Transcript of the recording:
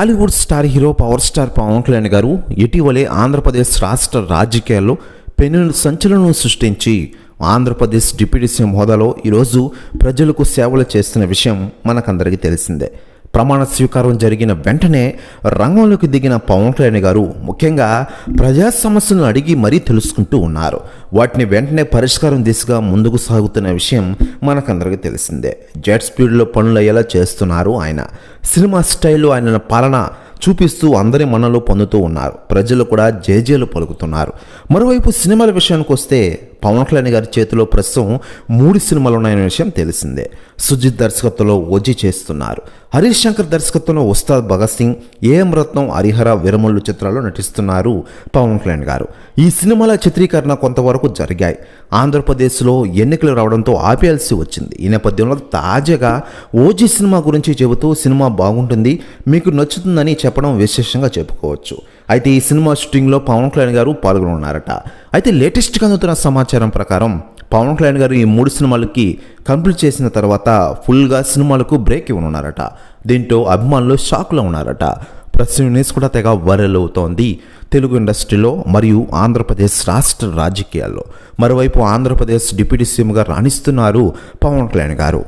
Tollywood star hero power star Pawan Kalyan గారు ఇటీవలే ఆంధ్రప్రదేశ్ రాష్ట్ర రాజకీయాల్లో పెను సంచలనం సృష్టించి ఆంధ్రప్రదేశ్ డిప్యూటీ సీఎం హోదాలో ఈరోజు ప్రజలకు సేవలు చేస్తున్న విషయం మనకందరికీ తెలిసిందే. ప్రమాణ స్వీకారం జరిగిన వెంటనే రంగంలోకి దిగిన పవన్ కళ్యాణ్ గారు ముఖ్యంగా ప్రజా సమస్యలను అడిగి మరీ తెలుసుకుంటూ ఉన్నారు. వాటిని వెంటనే పరిష్కారం దిశగా ముందుకు సాగుతున్న విషయం మనకందరికీ తెలిసిందే. జెట్ స్పీడ్లో పనులు అయ్యేలా చేస్తున్నారు ఆయన. సినిమా స్టైల్లో ఆయన పాలన చూపిస్తూ అందరి మనలో పొందుతూ ఉన్నారు. ప్రజలు కూడా జేజేలు పలుకుతున్నారు. మరోవైపు సినిమాల విషయానికి వస్తే పవన్ కళ్యాణ్ గారి చేతిలో ప్రస్తుతం మూడు సినిమాలు ఉన్నాయనే విషయం తెలిసిందే. సుజిత్ దర్శకత్వంలో ఓజీ చేస్తున్నారు. హరీష్ శంకర్ దర్శకత్వంలో ఉస్తాద్ భగత్ సింగ్ ఏఎం రత్నం హరిహర విరమల్లు చిత్రాల్లో నటిస్తున్నారు పవన్ కళ్యాణ్ గారు. ఈ సినిమాల చిత్రీకరణ కొంతవరకు జరిగాయి. ఆంధ్రప్రదేశ్లో ఎన్నికలు రావడంతో ఆపేయాల్సి వచ్చింది. ఈ నేపథ్యంలో తాజాగా ఓజీ సినిమా గురించి చెబుతూ సినిమా బాగుంటుంది మీకు నచ్చుతుందని చెప్పడం విశేషంగా చెప్పుకోవచ్చు. అయితే ఈ సినిమా షూటింగ్లో పవన్ కళ్యాణ్ గారు పాల్గొన్నారట అయితే లేటెస్ట్గా అందుతున్న సమాచారం ప్రకారం పవన్ కళ్యాణ్ గారు ఈ మూడు సినిమాలకి కంప్లీట్ చేసిన తర్వాత ఫుల్గా సినిమాలకు బ్రేక్ ఇవ్వనున్నారట. దీంతో అభిమానులు షాక్లో ఉన్నారట. ప్రస్తుతం న్యూస్ కూడా తెగ వైరల్ అవుతోంది. తెలుగు ఇండస్ట్రీలో మరియు ఆంధ్రప్రదేశ్ రాష్ట్ర రాజకీయాల్లో. మరోవైపు ఆంధ్రప్రదేశ్ డిప్యూటీ సీఎంగా రాణిస్తున్నారు పవన్ కళ్యాణ్ గారు.